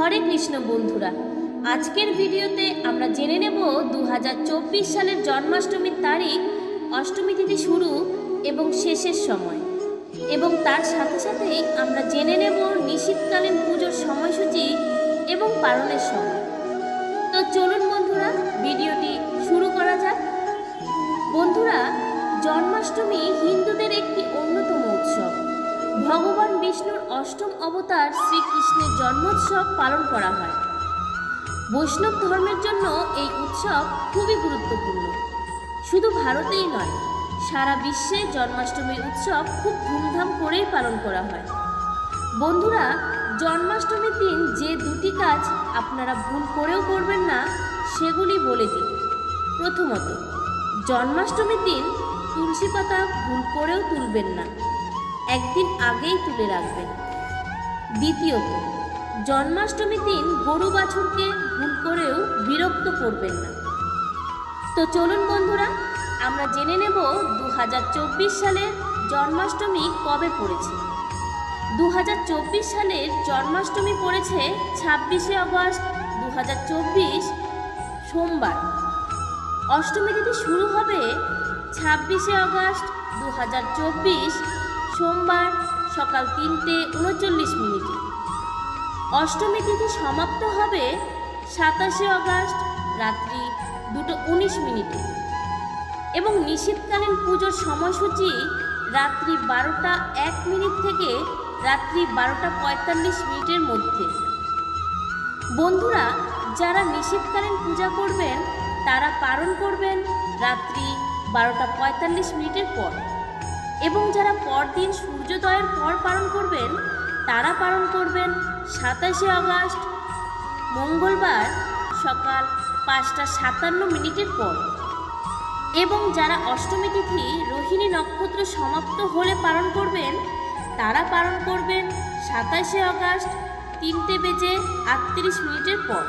হরে কৃষ্ণ বন্ধুরা, আজকের ভিডিওতে আমরা জেনে নেব দু হাজার চব্বিশ সালের জন্মাষ্টমীর তারিখ, অষ্টমী তিথি শুরু এবং শেষের সময়। এবং তার সাথে সাথেই আমরা জেনে নেব নিশীতকালীন পুজোর সময়সূচি এবং পালনের সময়। তো চলুন বন্ধুরা, ভিডিওটি শুরু করা যাক। বন্ধুরা, জন্মাষ্টমী হিন্দুদের একটি অন্যতম উৎসব। ভগবান বিষ্ণুর অষ্টম অবতার শ্রীকৃষ্ণের জন্মোৎসব পালন করা হয়। বৈষ্ণব ধর্মের জন্য এই উৎসব খুবই গুরুত্বপূর্ণ। শুধু ভারতেই নয়, সারা বিশ্বে জন্মাষ্টমীর উৎসব খুব ধুমধাম করেই পালন করা হয়। বন্ধুরা, জন্মাষ্টমীর দিন যে দুটি কাজ আপনারা ভুল করেও করবেন না, সেগুলি বলে দিন প্রথমত, জন্মাষ্টমীর দিন তুলসী পাতা ভুল করেও তুলবেন না। একদিন আগেই তুলে রাখবেন। দ্বিতীয়ত জন্মাষ্টমীর দিন গরু বাছুরকে ভুল করেও বিরক্ত করবেন না। তো চলুন বন্ধুরা, আমরা জেনে নেব দু হাজার চব্বিশ সালের জন্মাষ্টমী কবে পড়েছে। দু হাজার চব্বিশ সালের জন্মাষ্টমী পড়েছে ছাব্বিশে আগস্ট দু সোমবার। অষ্টমী তিথি শুরু হবে ছাব্বিশে আগস্ট দু সোমবার সকাল তিনটে উনচল্লিশ মিনিটে। অষ্টমী তিথি সমাপ্ত হবে সাতাশে আগস্ট রাত্রি দুটো উনিশ মিনিটে। এবং নিশীতকালীন পুজোর সময়সূচি রাত্রি বারোটা এক মিনিট থেকে রাত্রি বারোটা পঁয়তাল্লিশ মিনিটের মধ্যে। বন্ধুরা, যারা নিশীতকালীন পূজা করবেন, তারা পালন করবেন রাত্রি বারোটা পঁয়তাল্লিশ মিনিটের পর। এবং যারা পরদিন সূর্যোদয়ের পর পালন করবেন, তারা পালন করবেন সাতাশে আগস্ট, মঙ্গলবার সকাল পাঁচটা সাতান্ন মিনিটের পর। এবং যারা অষ্টমী তিথি রোহিণী নক্ষত্র সমাপ্ত হলে পালন করবেন, তারা পালন করবেন সাতাশে আগস্ট তিনটে বেজে আটত্রিশ মিনিটের পর।